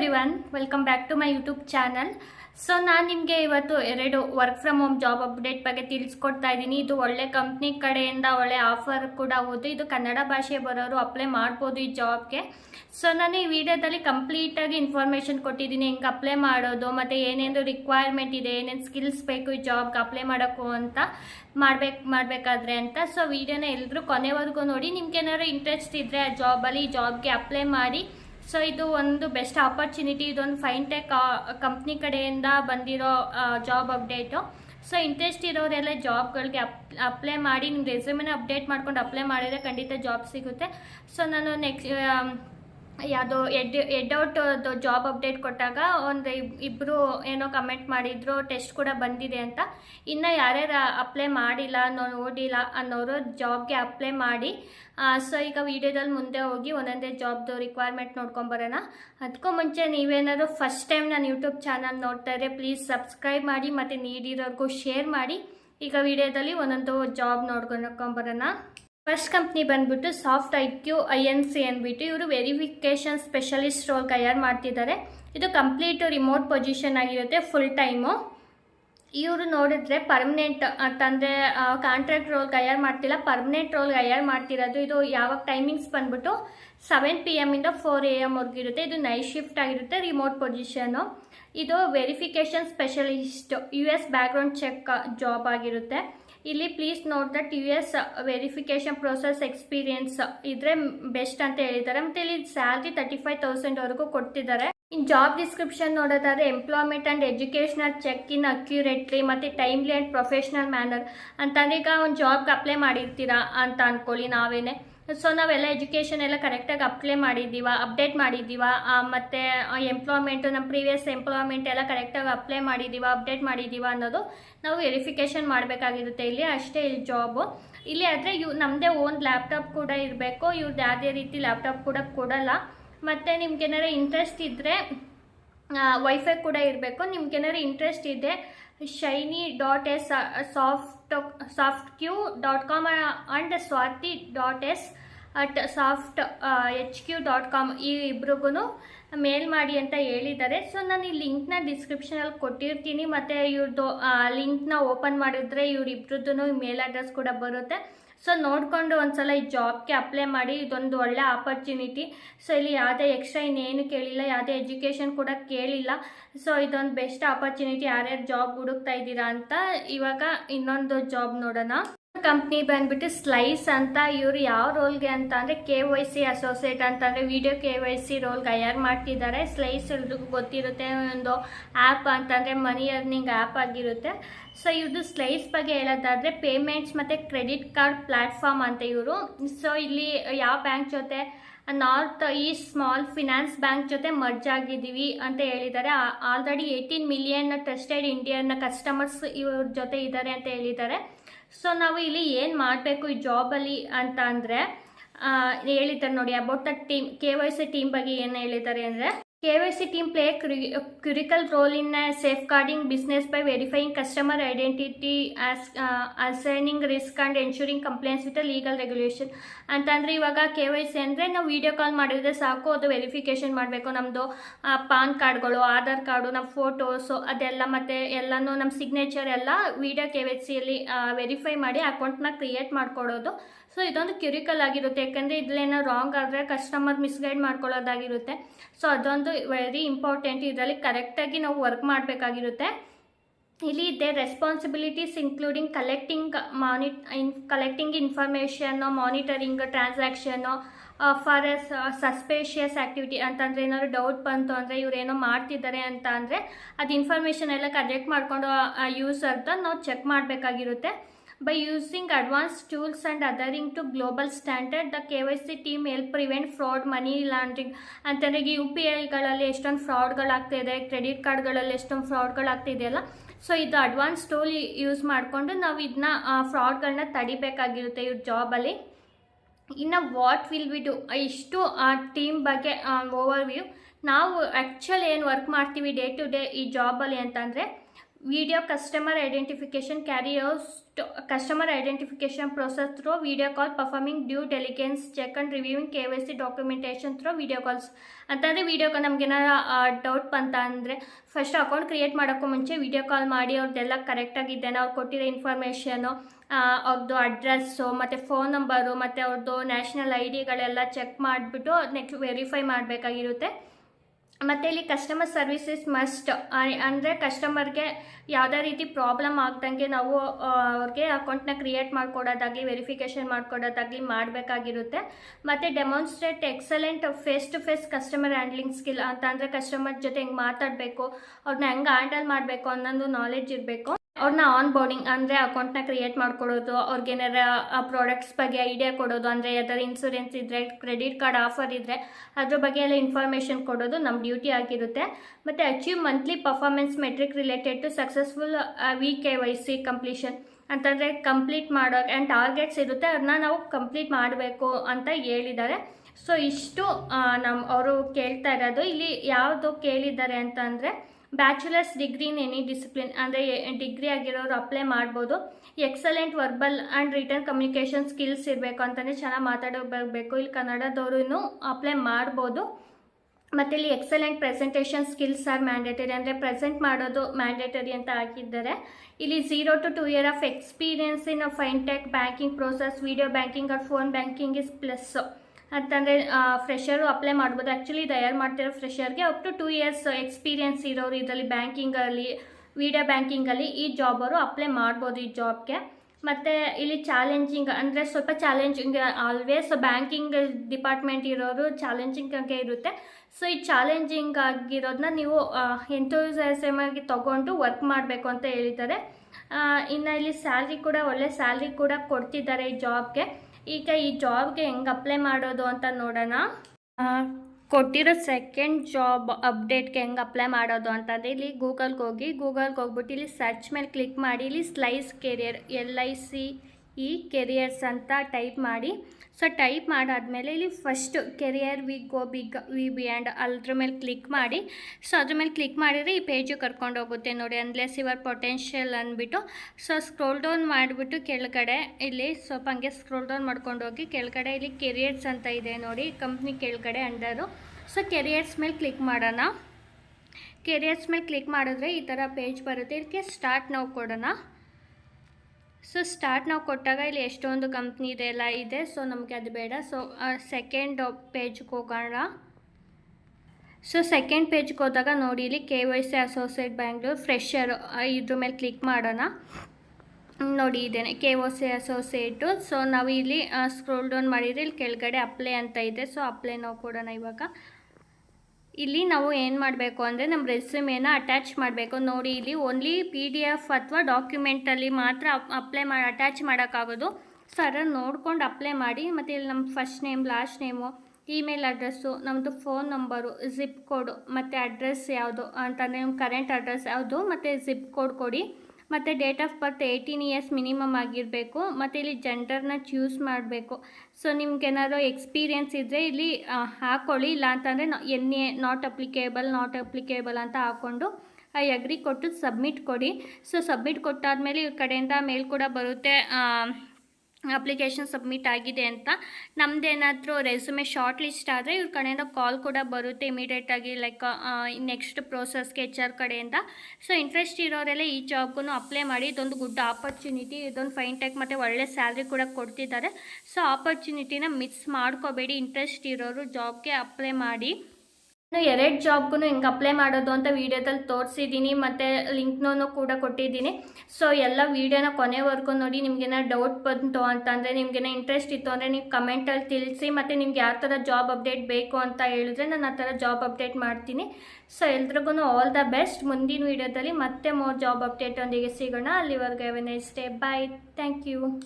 Everyone welcome back to my YouTube channel so ನಾನು ನಿಮಗೆ ಇವತ್ತು ಎರಡು work from home job update ಬಗ್ಗೆ ತಿಳಿಸ್ಕೊಡ್ತಾ ಇದ್ದೀನಿ. ಇದು ಒಳ್ಳೆ ಕಂಪ್ನಿ ಕಡೆಯಿಂದ ಒಳ್ಳೆ ಆಫರ್ ಕೂಡ ಹೋದು ಇದು ಕನ್ನಡ ಭಾಷೆ ಬರೋರು ಅಪ್ಲೈ ಮಾಡ್ಬೋದು ಈ ಜಾಬ್ಗೆ ಸೊ ನಾನು ಈ ವಿಡಿಯೋದಲ್ಲಿ ಕಂಪ್ಲೀಟಾಗಿ ಇನ್ಫಾರ್ಮೇಷನ್ ಕೊಟ್ಟಿದ್ದೀನಿ. ಹೆಂಗೆ ಅಪ್ಲೈ ಮಾಡೋದು, ಮತ್ತು ಏನೇನು ರಿಕ್ವೈರ್ಮೆಂಟ್ ಇದೆ, ಏನೇನು ಸ್ಕಿಲ್ಸ್ ಬೇಕು ಈ ಜಾಬ್ಗೆ ಅಪ್ಲೈ ಮಾಡೋಕ್ಕೂ ಅಂತ ಮಾಡ್ಬೇಕು, ಮಾಡಬೇಕಾದ್ರೆ ಅಂತ. ಸೊ ವಿಡಿಯೋನ ಎಲ್ಲರೂ ಕೊನೆವರೆಗೂ ನೋಡಿ. ನಿಮ್ಗೆ ಏನಾದ್ರು ಇಂಟ್ರೆಸ್ಟ್ ಇದ್ದರೆ ಆ ಜಾಬಲ್ಲಿ ಈ ಜಾಬ್ಗೆ ಅಪ್ಲೈ ಮಾಡಿ. ಸೊ ಇದು ಒಂದು ಬೆಸ್ಟ್ ಆಪರ್ಚುನಿಟಿ ಇದೊಂದು ಫೈನ್ ಟೆಕ್ ಕಂಪ್ನಿ ಕಡೆಯಿಂದ ಬಂದಿರೋ ಜಾಬ್ ಅಪ್ಡೇಟು ಸೊ ಇಂಟ್ರೆಸ್ಟ್ ಇರೋರೆಲ್ಲ ಜಾಬ್ಗಳಿಗೆ ಅಪ್ ಅಪ್ಲೈ ಮಾಡಿ ನಿಮ್ಮ ರೆಸ್ಯೂಮೆನ ಅಪ್ಡೇಟ್ ಮಾಡ್ಕೊಂಡು ಅಪ್ಲೈ ಮಾಡಿದರೆ ಖಂಡಿತ ಜಾಬ್ ಸಿಗುತ್ತೆ. ಸೊ ನಾನು ನೆಕ್ಸ್ಟ್ ಯಾವುದೋ ಎಡ್ ಎಡ್ ಔಟ್ ಜಾಬ್ ಅಪ್ಡೇಟ್ ಕೊಟ್ಟಾಗ ಒಂದು ಇಬ್ಬರು ಏನೋ ಕಮೆಂಟ್ ಮಾಡಿದ್ರು, ಟೆಸ್ಟ್ ಕೂಡ ಬಂದಿದೆ ಅಂತ. ಇನ್ನು ಯಾರ್ಯಾರು ಅಪ್ಲೈ ಮಾಡಿಲ್ಲ ಅನ್ನೋ ಅನ್ನೋರು ಜಾಬ್ಗೆ ಅಪ್ಲೈ ಮಾಡಿ. ಸೊ ಈಗ ವಿಡಿಯೋದಲ್ಲಿ ಮುಂದೆ ಹೋಗಿ ಒಂದೊಂದೇ ಜಾಬ್ದು ರಿಕ್ವೈರ್ಮೆಂಟ್ ನೋಡ್ಕೊಂಬರೋಣ ಅದಕ್ಕೂ ಮುಂಚೆ ನೀವೇನಾದ್ರು ಫಸ್ಟ್ ಟೈಮ್ ನಾನು ಯೂಟ್ಯೂಬ್ ಚಾನಲ್ ನೋಡ್ತಾ ಇದ್ದರೆ ಪ್ಲೀಸ್ ಸಬ್ಸ್ಕ್ರೈಬ್ ಮಾಡಿ, ಮತ್ತು ನೀಡಿರೋರ್ಗೂ ಶೇರ್ ಮಾಡಿ. ಈಗ ವಿಡಿಯೋದಲ್ಲಿ ಒಂದೊಂದು ಜಾಬ್ ನೋಡ್ಕೊಂಡ್ಬರೋಣ ಫಸ್ಟ್ ಕಂಪ್ನಿ ಬಂದ್ಬಿಟ್ಟು soft I Q I N C ಅಂದ್ಬಿಟ್ಟು ಇವರು ವೆರಿಫಿಕೇಷನ್ ಸ್ಪೆಷಲಿಸ್ಟ್ ರೋಲ್ ತಯಾರು ಮಾಡ್ತಿದ್ದಾರೆ. ಇದು ಕಂಪ್ಲೀಟ್ ರಿಮೋಟ್ ಪೊಸಿಷನ್ ಆಗಿರುತ್ತೆ, ಫುಲ್ ಟೈಮು. ಇವರು ನೋಡಿದ್ರೆ ಪರ್ಮನೆಂಟ್ ಅಂತಂದರೆ ಕಾಂಟ್ರಾಕ್ಟ್ ರೋಲ್ ತಯಾರು ಮಾಡ್ತಿಲ್ಲ, ಪರ್ಮನೆಂಟ್ ರೋಲ್ ತಯಾರು ಮಾಡ್ತಿರೋದು. ಇದು ಯಾವಾಗ ಟೈಮಿಂಗ್ಸ್ ಬಂದ್ಬಿಟ್ಟು ಸೆವೆನ್ ಪಿ ಎಮ್ಮಿಂದ ಫೋರ್ ಎ ಎಂ ಇರುತ್ತೆ. ಇದು ನೈಟ್ ಶಿಫ್ಟ್ ಆಗಿರುತ್ತೆ, ರಿಮೋಟ್ ಪೊಸಿಷನ್. ಇದು verification specialist, U S background check job ಆಗಿರುತ್ತೆ. ಇಲ್ಲಿ please note that U S verification process experience ಇದ್ರೆ ಬೆಸ್ಟ್ ಅಂತ ಹೇಳಿದ್ದಾರೆ. ಮತ್ತೆ ಇಲ್ಲಿ ಸ್ಯಾಲ್ರಿ ತರ್ಟಿ ಫೈವ್ ತೌಸಂಡ್ವರೆಗೂ ಕೊಡ್ತಿದ್ದಾರೆ. ಇನ್ ಜಾಬ್ ಡಿಸ್ಕ್ರಿಪ್ಷನ್ ನೋಡೋದಾದ್ರೆ employment and educational check in accurately ಮತ್ತು ಟೈಮ್ಲಿ ಆ್ಯಂಡ್ ಪ್ರೊಫೆಷ್ನಲ್ ಮ್ಯಾನರ್ ಅಂತಂದ್ರೆ ಈಗ ಒಂದು ಜಾಬ್ಗೆ ಅಪ್ಲೈ ಮಾಡಿರ್ತೀರಾ ಅಂತ ಅಂದ್ಕೊಳ್ಳಿ ನಾವೇನೆ. ಸೊ ನಾವೆಲ್ಲ ಎಜುಕೇಷನ್ ಎಲ್ಲ ಕರೆಕ್ಟಾಗಿ ಅಪ್ಲೈ ಮಾಡಿದ್ದೀವ ಅಪ್ಡೇಟ್ ಮಾಡಿದ್ದೀವ ಮತ್ತು ಎಂಪ್ಲಾಯ್ಮೆಂಟು ನಮ್ಮ ಪ್ರೀವಿಯಸ್ ಎಂಪ್ಲಾಯ್ಮೆಂಟ್ ಎಲ್ಲ ಕರೆಕ್ಟಾಗಿ ಅಪ್ಲೈ ಮಾಡಿದ್ದೀವ ಅಪ್ಡೇಟ್ ಮಾಡಿದ್ದೀವ ಅನ್ನೋದು ನಾವು ವೆರಿಫಿಕೇಷನ್ ಮಾಡಬೇಕಾಗಿರುತ್ತೆ. ಇಲ್ಲಿ ಅಷ್ಟೇ ಇಲ್ಲಿ ಜಾಬು ಇಲ್ಲಿ ಆದರೆ ಇವ್ ನಮ್ಮದೇ ಓನ್ ಲ್ಯಾಪ್ಟಾಪ್ ಕೂಡ ಇರಬೇಕು. ಇವ್ರದ್ದು ಯಾವುದೇ ರೀತಿ ಲ್ಯಾಪ್ಟಾಪ್ ಕೂಡ ಕೊಡಲ್ಲ. ಮತ್ತು ನಿಮ್ಗೇನಾರ ಇಂಟ್ರೆಸ್ಟ್ ಇದ್ದರೆ ವೈಫೈ ಕೂಡ ಇರಬೇಕು. ನಿಮ್ಗೇನಾರ ಇಂಟ್ರೆಸ್ಟ್ ಇದೆ Shaini dot S soft soft Q dot com and Swathi dot S at soft H Q dot com ಈ ಇಬ್ರಿಗೂ ಮೇಲ್ ಮಾಡಿ ಅಂತ ಹೇಳಿದ್ದಾರೆ. ಸೊ ನಾನು ಈ ಲಿಂಕ್ನ ಡಿಸ್ಕ್ರಿಪ್ಷನಲ್ಲಿ ಕೊಟ್ಟಿರ್ತೀನಿ. ಮತ್ತು ಇವ್ರದ್ದು ಲಿಂಕ್ನ ಓಪನ್ ಮಾಡಿದ್ರೆ ಇವ್ರಿಬ್ರದ್ದು ಮೇಲ್ ಅಡ್ರೆಸ್ ಕೂಡ ಬರುತ್ತೆ. ಸೊ ನೋಡಿಕೊಂಡು ಒಂದ್ಸಲ ಈ ಜಾಬ್ಗೆ ಅಪ್ಲೈ ಮಾಡಿ. ಇದೊಂದು ಒಳ್ಳೆ ಆಪರ್ಚುನಿಟಿ. ಸೊ ಇಲ್ಲಿ ಯಾವುದೇ ಎಕ್ಸ್ಟ್ರಾ ಇನ್ನೇನು ಕೇಳಿಲ್ಲ. ಯಾವುದೇ ಎಜುಕೇಷನ್ ಕೂಡ ಕೇಳಿಲ್ಲ. ಸೊ ಇದೊಂದು ಬೆಸ್ಟ್ ಆಪರ್ಚುನಿಟಿ. ಯಾರ್ಯಾರು ಜಾಬ್ ಹುಡುಕ್ತಾ ಇದ್ದೀರಾ ಅಂತ ಇವಾಗ ಇನ್ನೊಂದು ಜಾಬ್ ನೋಡೋಣ. ಕಂಪ್ನಿ ಬಂದ್ಬಿಟ್ಟು ಸ್ಲೈಸ್ ಅಂತ ಇವರು ಯಾವ ರೋಲ್ಗೆ ಅಂತ ಅಂದರೆ ಕೆ ವೈ ಸಿ ಅಸೋಸಿಯೇಟ್ ಅಂತಂದರೆ video K Y C role ತಯಾರು ಮಾಡ್ತಿದ್ದಾರೆ. ಸ್ಲೈಸ್ ಎಲ್ರಿಗೂ ಗೊತ್ತಿರುತ್ತೆ ಒಂದು ಆ್ಯಪ್ ಅಂತಂದರೆ ಮನಿ ಅರ್ನಿಂಗ್ ಆ್ಯಪ್ ಆಗಿರುತ್ತೆ. ಸೊ ಇವ್ರದ್ದು ಸ್ಲೈಸ್ ಬಗ್ಗೆ ಹೇಳೋದಾದರೆ ಪೇಮೆಂಟ್ಸ್ ಮತ್ತು ಕ್ರೆಡಿಟ್ ಕಾರ್ಡ್ ಪ್ಲ್ಯಾಟ್ಫಾರ್ಮ್ ಅಂತ ಇವರು. ಸೊ ಇಲ್ಲಿ ಯಾವ ಬ್ಯಾಂಕ್ ಜೊತೆ north east small finance bank ಜೊತೆ ಮರ್ಜ್ ಆಗಿದ್ದೀವಿ ಅಂತ ಹೇಳಿದ್ದಾರೆ. Already eighteen million trusted Indian customers ಇವ್ರ ಜೊತೆ ಇದ್ದಾರೆ ಅಂತ ಹೇಳಿದ್ದಾರೆ. ಸೊ ನಾವು ಇಲ್ಲಿ ಏನು ಮಾಡಬೇಕು ಈ ಜಾಬಲ್ಲಿ ಅಂತ ಅಂದರೆ ಹೇಳಿದ್ದಾರೆ ನೋಡಿ about the team K Y C team ಬಗ್ಗೆ ಏನು ಹೇಳಿದ್ದಾರೆ ಅಂದರೆ K Y C team play critical role in safeguarding business by verifying customer identity as assigning risk and ensuring complaints with legal regulation ಅಂತಂದರೆ ಇವಾಗ ಕೆ ವೈ ಸಿ ಅಂದರೆ ನಾವು video call ಮಾಡಿದರೆ ಸಾಕು, ಅದು ವೆರಿಫಿಕೇಷನ್ ಮಾಡಬೇಕು ನಮ್ಮದು ಪಾನ್ ಕಾರ್ಡ್ಗಳು, ಆಧಾರ್ ಕಾರ್ಡು ನಮ್ಮ ಫೋಟೋಸು ಅದೆಲ್ಲ ಮತ್ತು ಎಲ್ಲನೂ ನಮ್ಮ ಸಿಗ್ನೇಚರ್ ಎಲ್ಲ ವೀಡಿಯೋ ಕೆ ವೈ ಸಿಯಲ್ಲಿ ವೆರಿಫೈ ಮಾಡಿ ಅಕೌಂಟ್ನ ಕ್ರಿಯೇಟ್ ಮಾಡಿಕೊಡೋದು. ಸೊ ಇದೊಂದು ಕ್ಯೂರಿಕಲ್ ಆಗಿರುತ್ತೆ. ಯಾಕಂದರೆ ಇದ್ರೇನೋ ರಾಂಗ್ ಆದರೆ ಕಸ್ಟಮರ್ ಮಿಸ್ಗೈಡ್ ಮಾಡ್ಕೊಳ್ಳೋದಾಗಿರುತ್ತೆ. ಸೊ ಅದೊಂದು ವೆರಿ ಇಂಪಾರ್ಟೆಂಟ್ ಇದರಲ್ಲಿ ಕರೆಕ್ಟಾಗಿ ನಾವು ವರ್ಕ್ ಮಾಡಬೇಕಾಗಿರುತ್ತೆ. ಇಲ್ಲಿ ಇದೆ responsibilities including collecting ಮಾನಿಟ್ in collecting information monitoring transaction for S suspicious activity ಅಂತಂದರೆ ಏನಾದ್ರು ಡೌಟ್ ಬಂತು ಅಂದರೆ ಇವರೇನೋ ಮಾಡ್ತಿದ್ದಾರೆ ಅಂತ ಅಂದರೆ ಅದು ಇನ್ಫಾರ್ಮೇಷನ್ ಎಲ್ಲ ಕಲೆಕ್ಟ್ ಮಾಡಿಕೊಂಡು ಯೂಸ್ ಅಂತ ನಾವು check ಮಾಡಬೇಕಾಗಿರುತ್ತೆ. By tools and adhering to global standard the K Y C team help prevent fraud money laundering ಅಂತ ಈಗ ಯು ಪಿ ಐಗಳಲ್ಲಿ ಎಷ್ಟೊಂದು ಫ್ರಾಡ್ಗಳಾಗ್ತಿದೆ ಕ್ರೆಡಿಟ್ ಕಾರ್ಡ್ಗಳಲ್ಲಿ ಎಷ್ಟೊಂದು ಫ್ರಾಡ್ಗಳಾಗ್ತಿದೆಯಲ್ಲ ಸೊ ಇದು ಅಡ್ವಾನ್ಸ್ ಟೂಲ್ ಯೂಸ್ ಮಾಡಿಕೊಂಡು ನಾವು ಇದನ್ನ ಫ್ರಾಡ್ಗಳನ್ನ ತಡಿಬೇಕಾಗಿರುತ್ತೆ ಇವ್ರ ಜಾಬಲ್ಲಿ ಇನ್ನು ವಾಟ್ ವಿಲ್ ವಿ ಡು ಇಷ್ಟು, ಆ ಟೀಮ್ ಬಗ್ಗೆ ಓವರ್ ವ್ಯೂ ನಾವು ಆ್ಯಕ್ಚುಲಿ ಏನು ವರ್ಕ್ ಮಾಡ್ತೀವಿ ಡೇ ಟು ಡೇ ಈ ಜಾಬಲ್ಲಿ ಅಂತಂದರೆ video customer identification carries customer identification process through video call performing due diligence check and reviewing KYC documentation through video calls ಅಂತಂದರೆ ವಿಡಿಯೋ ಕಾಲ್ ನಮಗೇನಾರ doubt ಬಂತ ಅಂದರೆ ಫಸ್ಟ್ ಅಕೌಂಟ್ ಕ್ರಿಯೇಟ್ ಮಾಡೋಕ್ಕೂ ಮುಂಚೆ ವಿಡಿಯೋ ಕಾಲ್ ಮಾಡಿ ಅವ್ರದ್ದೆಲ್ಲ ಕರೆಕ್ಟಾಗಿದ್ದೇನೆ ಅವ್ರು ಕೊಟ್ಟಿರೋ ಇನ್ಫಾರ್ಮೇಷನು ಅವ್ರದ್ದು ಅಡ್ರೆಸ್ಸು ಮತ್ತು ಫೋನ್ ನಂಬರು ಮತ್ತು ಅವ್ರದ್ದು ನ್ಯಾಷನಲ್ ಐ ಡಿಗಳೆಲ್ಲ ಚೆಕ್ ಮಾಡಿಬಿಟ್ಟು ನೆಕ್ಸ್ಟ್ ವೆರಿಫೈ ಮಾಡಬೇಕಾಗಿರುತ್ತೆ ಮತ್ತು ಇಲ್ಲಿ ಕಸ್ಟಮರ್ ಸರ್ವಿಸಸ್ ಮಸ್ಟ್ ಅಂದರೆ ಕಸ್ಟಮರ್ಗೆ ಯಾವುದೇ ರೀತಿ ಪ್ರಾಬ್ಲಮ್ ಆಗ್ದಂಗೆ ನಾವು ಅವ್ರಿಗೆ ಅಕೌಂಟ್ನ ಕ್ರಿಯೇಟ್ ಮಾಡಿಕೊಡೋದಾಗಲಿ ವೆರಿಫಿಕೇಷನ್ ಮಾಡಿಕೊಡೋದಾಗಲಿ ಮಾಡಬೇಕಾಗಿರುತ್ತೆ. ಮತ್ತು demonstrate excellent face to face customer handling skill ಅಂತ ಅಂದರೆ ಕಸ್ಟಮರ್ ಜೊತೆ ಹೆಂಗೆ ಮಾತಾಡಬೇಕು ಅವ್ರನ್ನ ಹೆಂಗೆ ಹ್ಯಾಂಡಲ್ ಮಾಡಬೇಕು ಅನ್ನೋದು ನಾಲೆಡ್ಜ್ ಇರಬೇಕು. ಅವ್ರನ್ನ ಆನ್ ಬೋರ್ಡಿಂಗ್ ಅಂದರೆ ಅಕೌಂಟ್ನ ಕ್ರಿಯೇಟ್ ಮಾಡ್ಕೊಡೋದು ಅವ್ರಿಗೇನಾರ ಪ್ರಾಡಕ್ಟ್ಸ್ ಬಗ್ಗೆ ಐಡಿಯಾ ಕೊಡೋದು, ಅಂದರೆ ಯಾವ್ದಾದ್ರು ಇನ್ಸೂರೆನ್ಸ್ ಇದ್ದರೆ ಕ್ರೆಡಿಟ್ ಕಾರ್ಡ್ ಆಫರ್ ಇದ್ದರೆ ಅದ್ರ ಬಗ್ಗೆ ಎಲ್ಲ ಇನ್ಫಾರ್ಮೇಷನ್ ಕೊಡೋದು ನಮ್ಮ ಡ್ಯೂಟಿ ಆಗಿರುತ್ತೆ. ಮತ್ತು achieve monthly performance metric related to successful V K Y C completion ಅಂತಂದರೆ ಕಂಪ್ಲೀಟ್ ಮಾಡೋ ಆ್ಯಂಡ್ ಟಾರ್ಗೆಟ್ಸ್ ಇರುತ್ತೆ ಅದನ್ನ ನಾವು ಕಂಪ್ಲೀಟ್ ಮಾಡಬೇಕು ಅಂತ ಹೇಳಿದ್ದಾರೆ. ಸೊ ಇಷ್ಟು ನಮ್ಮ ಅವರು ಕೇಳ್ತಾ ಇರೋದು. ಇಲ್ಲಿ ಯಾವುದು ಕೇಳಿದ್ದಾರೆ ಅಂತ ಅಂದರೆ bachelor's degree in any discipline ಅಂದರೆ ಡಿಗ್ರಿ ಆಗಿರೋರು ಅಪ್ಲೈ ಮಾಡ್ಬೋದು. Excellent verbal and return communication skills ಇರಬೇಕು ಅಂತಲೇ ಚೆನ್ನಾಗಿ ಮಾತಾಡೋ ಬರಬೇಕು. ಇಲ್ಲಿ ಕನ್ನಡದವರು ಅಪ್ಲೈ ಮಾಡ್ಬೋದು. ಮತ್ತು ಇಲ್ಲಿ excellent presentation skills are mandatory ಅಂದರೆ ಪ್ರೆಸೆಂಟ್ ಮಾಡೋದು ಮ್ಯಾಂಡೇಟರಿ ಅಂತ ಹಾಕಿದ್ದಾರೆ. ಇಲ್ಲಿ zero to two year of experience in fintech banking process video banking or phone banking is plus ಅಂತಂದರೆ ಫ್ರೆಷರು ಅಪ್ಲೈ ಮಾಡ್ಬೋದು. ಆ್ಯಕ್ಚುಲಿ ತಯಾರು ಮಾಡ್ತಿರೋ ಫ್ರೆಷರ್ಗೆ up to two years experience ಇರೋರು ಇದರಲ್ಲಿ ಬ್ಯಾಂಕಿಂಗಲ್ಲಿ ವಿಡಿಯೋ ಬ್ಯಾಂಕಿಂಗಲ್ಲಿ ಈ ಜಾಬರು ಅಪ್ಲೈ ಮಾಡ್ಬೋದು ಈ ಜಾಬ್ಗೆ ಮತ್ತು ಇಲ್ಲಿ ಚಾಲೆಂಜಿಂಗ್ ಅಂದರೆ ಸ್ವಲ್ಪ ಚಾಲೆಂಜಿಂಗ್ ಆಲ್ವೇಸ್ ಬ್ಯಾಂಕಿಂಗ್ ಡಿಪಾರ್ಟ್ಮೆಂಟ್ ಇರೋರು ಚಾಲೆಂಜಿಂಗ್ ಹಾಗೆ ಇರುತ್ತೆ. ಸೊ ಈ ಚಾಲೆಂಜಿಂಗ್ ಆಗಿರೋದನ್ನ ನೀವು ಎಂಥೂಸಮ್ ಆಗಿ ತೊಗೊಂಡು ವರ್ಕ್ ಮಾಡಬೇಕು ಅಂತ ಹೇಳಿದ್ದಾರೆ. ಇನ್ನು ಇಲ್ಲಿ ಸ್ಯಾಲ್ರಿ ಕೂಡ, ಒಳ್ಳೆ ಸ್ಯಾಲ್ರಿ ಕೂಡ ಕೊಡ್ತಿದ್ದಾರೆ ಈ ಜಾಬ್ಗೆ ಈಗ ಈ ಜಾಬ್ಗೆ ಹೆಂಗೆ ಅಪ್ಲೈ ಮಾಡೋದು ಅಂತ ನೋಡೋಣ. ಕೊಟ್ಟಿರೋ ಸೆಕೆಂಡ್ ಜಾಬ್ ಅಪ್ಡೇಟ್ಗೆ ಹೆಂಗೆ ಅಪ್ಲೈ ಮಾಡೋದು ಅಂತಂದರೆ ಇಲ್ಲಿ ಗೂಗಲ್ಗೆ ಹೋಗಿ. ಗೂಗಲ್ಗೆ ಹೋಗ್ಬಿಟ್ಟು ಇಲ್ಲಿ ಸರ್ಚ್ ಮೇಲೆ ಕ್ಲಿಕ್ ಮಾಡಿ. ಇಲ್ಲಿ Slice career L I C E careers ಅಂತ ಟೈಪ್ ಮಾಡಿ. ಸೊ ಟೈಪ್ ಮಾಡಾದಮೇಲೆ ಇಲ್ಲಿ first career we go big V B and ಅದ್ರ ಮೇಲೆ ಕ್ಲಿಕ್ ಮಾಡಿ. ಸೊ ಅದ್ರ ಮೇಲೆ ಕ್ಲಿಕ್ ಮಾಡಿದರೆ ಈ ಪೇಜು ಕರ್ಕೊಂಡು ಹೋಗುತ್ತೆ ನೋಡಿ. ಅನ್ಲೆಸ್ ಯುವರ್ ಪೊಟೆನ್ಷಿಯಲ್ ಅಂದ್ಬಿಟ್ಟು. ಸೊ ಸ್ಕ್ರೋಲ್ ಡೌನ್ ಮಾಡಿಬಿಟ್ಟು ಕೆಳಗಡೆ ಇಲ್ಲಿ ಸ್ವಲ್ಪ ಹಂಗೆ ಸ್ಕ್ರೋಲ್ ಡೌನ್ ಮಾಡ್ಕೊಂಡು ಹೋಗಿ ಕೆಳಗಡೆ ಇಲ್ಲಿ ಕೆರಿಯರ್ಸ್ ಅಂತ ಇದೆ ನೋಡಿ. ಕಂಪ್ನಿ ಕೆಳಗಡೆ ಅಂಡರು ಸೊ ಕೆರಿಯರ್ಸ್ ಮೇಲೆ ಕ್ಲಿಕ್ ಮಾಡೋಣ. ಕೆರಿಯರ್ಸ್ ಮೇಲೆ ಕ್ಲಿಕ್ ಮಾಡಿದ್ರೆ ಈ ಥರ ಪೇಜ್ ಬರುತ್ತೆ. ಇದಕ್ಕೆ ಸ್ಟಾರ್ಟ್ ನಾವು ಕೊಡೋಣ. ಸೊ ಸ್ಟಾರ್ಟ್ ನಾವು ಕೊಟ್ಟಾಗ ಇಲ್ಲಿ ಎಷ್ಟೊಂದು ಕಂಪ್ನಿ ಇದೆಲ್ಲ ಇದೆ. ಸೊ ನಮಗೆ ಅದು ಬೇಡ. ಸೊ ಸೆಕೆಂಡ್ ಪೇಜ್ಗೆ ಹೋಗೋಣ. ಸೊ ಸೆಕೆಂಡ್ ಪೇಜ್ಗೆ ಹೋದಾಗ ನೋಡಿ ಇಲ್ಲಿ K Y C associate Bangalore fresher ಇದ್ರ ಮೇಲೆ ಕ್ಲಿಕ್ ಮಾಡೋಣ. ನೋಡಿ ಇದೇನೆ K O C associate so ನಾವು ಇಲ್ಲಿ ಸ್ಕ್ರೋಲ್ ಡೌನ್ ಮಾಡಿದರೆ ಇಲ್ಲಿ ಕೆಳಗಡೆ ಅಪ್ಲೈ ಅಂತ ಇದೆ. ಸೊ ಅಪ್ಲೈ ನಾವು ಕೊಡೋಣ ಇವಾಗ. ಇಲ್ಲಿ ನಾವು ಏನು ಮಾಡಬೇಕು ಅಂದರೆ ನಮ್ಮ ರೆಸ್ಯೂಮೇನ ಅಟ್ಯಾಚ್ ಮಾಡಬೇಕು. ನೋಡಿ, ಇಲ್ಲಿ ಓನ್ಲಿ ಪಿ ಡಿ ಎಫ್ ಅಥವಾ ಡಾಕ್ಯುಮೆಂಟಲ್ಲಿ ಮಾತ್ರ ಅಪ್ಲೈ ಮಾಡಿ ಅಟ್ಯಾಚ್ ಮಾಡೋಕ್ಕಾಗೋದು. ಸೊ ಅದನ್ನು ನೋಡ್ಕೊಂಡು ಅಪ್ಲೈ ಮಾಡಿ, ಮತ್ತು ಇಲ್ಲಿ ನಮ್ಮ first name last name email address ನಮ್ಮದು ಫೋನ್ ನಂಬರು ಜಿಪ್ ಕೋಡು ಮತ್ತು ಅಡ್ರೆಸ್ ಯಾವುದು ಅಂತಂದರೆ ನಿಮ್ಮ ಕರೆಂಟ್ ಅಡ್ರೆಸ್ ಯಾವುದು, ಮತ್ತು ಜಿಪ್ ಕೋಡ್ ಕೊಡಿ. ಮತ್ತು date of birth eighteen years minimum ಆಗಿರಬೇಕು ಮತ್ತು ಇಲ್ಲಿ ಜೆಂಡರ್ನ ಚೂಸ್ ಮಾಡಬೇಕು. ಸೊ ನಿಮ್ಗೇನಾದ್ರು ಎಕ್ಸ್ಪೀರಿಯೆನ್ಸ್ ಇದ್ದರೆ ಇಲ್ಲಿ ಆ, ಹಾಕ್ಕೊಳ್ಳಿ ಇಲ್ಲ ಅಂತಂದರೆ N A not applicable not applicable ಅಂತ ಹಾಕ್ಕೊಂಡು ಐ ಅಗ್ರಿ ಕೊಟ್ಟು ಸಬ್ಮಿಟ್ ಕೊಡಿ. ಸೊ ಸಬ್ಮಿಟ್ ಕೊಟ್ಟಾದಮೇಲೆ ಇವ್ರ ಕಡೆಯಿಂದ ಮೇಲ್ ಕೂಡ ಬರುತ್ತೆ. ಅಪ್ಲಿಕೇಶನ್ ಸಬ್ಮಿಟ್ ಆಗಿದೆ ಅಂತ. ನಮ್ಮದೇನಾದರೂ ರೆಸ್ಯೂಮೆ ಶಾರ್ಟ್ ಲಿಸ್ಟ್ ಆದರೆ ಇವ್ರ ಕಡೆಯಿಂದ ಕಾಲ್ ಕೂಡ ಬರುತ್ತೆ ಇಮಿಡಿಯೇಟಾಗಿ ಲೈಕ್ ನೆಕ್ಸ್ಟ್ ಪ್ರೋಸೆಸ್ಗೆ ಎಚ್ ಆರ್ ಕಡೆಯಿಂದ. ಸೊ ಇಂಟ್ರೆಸ್ಟ್ ಇರೋರೆಲ್ಲ ಈ ಜಾಬ್ಗೂ ಅಪ್ಲೈ ಮಾಡಿ, ಇದೊಂದು ಗುಡ್ ಆಪರ್ಚುನಿಟಿ ಇದೊಂದು ಫೈನ್ ಟೆಕ್ ಮತ್ತು ಒಳ್ಳೆ ಸ್ಯಾಲ್ರಿ ಕೂಡ ಕೊಡ್ತಿದ್ದಾರೆ. ಸೊ ಆಪರ್ಚುನಿಟಿನ ಮಿಸ್ ಮಾಡ್ಕೋಬೇಡಿ ಇಂಟ್ರೆಸ್ಟ್ ಇರೋರು ಜಾಬ್ಗೆ ಅಪ್ಲೈ ಮಾಡಿ. ಎರಡು ಜಾಬ್ಗೂ ಹಿಂಗೆ ಅಪ್ಲೈ ಮಾಡೋದು ಅಂತ ವೀಡಿಯೋದಲ್ಲಿ ತೋರಿಸಿದ್ದೀನಿ ಮತ್ತು ಲಿಂಕ್ನೂ ಕೂಡ ಕೊಟ್ಟಿದ್ದೀನಿ ಸೊ ಎಲ್ಲ ವೀಡಿಯೋನ ಕೊನೆವರೆಗೂ ನೋಡಿ ನಿಮ್ಗೇನ ಡೌಟ್ ಬಂತು ಅಂತಂದರೆ ನಿಮ್ಗೇನ ಇಂಟ್ರೆಸ್ಟ್ ಇತ್ತು ಅಂದರೆ ನೀವು ಕಮೆಂಟಲ್ಲಿ ತಿಳಿಸಿ, ಮತ್ತು ನಿಮ್ಗೆ ಯಾವ ಥರ ಜಾಬ್ ಅಪ್ಡೇಟ್ ಬೇಕು ಅಂತ ಹೇಳಿದ್ರೆ ನಾನು ಆ ಥರ ಜಾಬ್ ಅಪ್ಡೇಟ್ ಮಾಡ್ತೀನಿ. ಸೊ ಎಲ್ರಿಗೂ ಆಲ್ ದ ಬೆಸ್ಟ್ ಮುಂದಿನ ವೀಡಿಯೋದಲ್ಲಿ ಮತ್ತೆ ಮೋರ್ ಜಾಬ್ ಅಪ್ಡೇಟ್ ಒಂದಿಗೆ ಸಿಗೋಣ. ಅಲ್ಲಿವರೆಗೆ next day bye thank you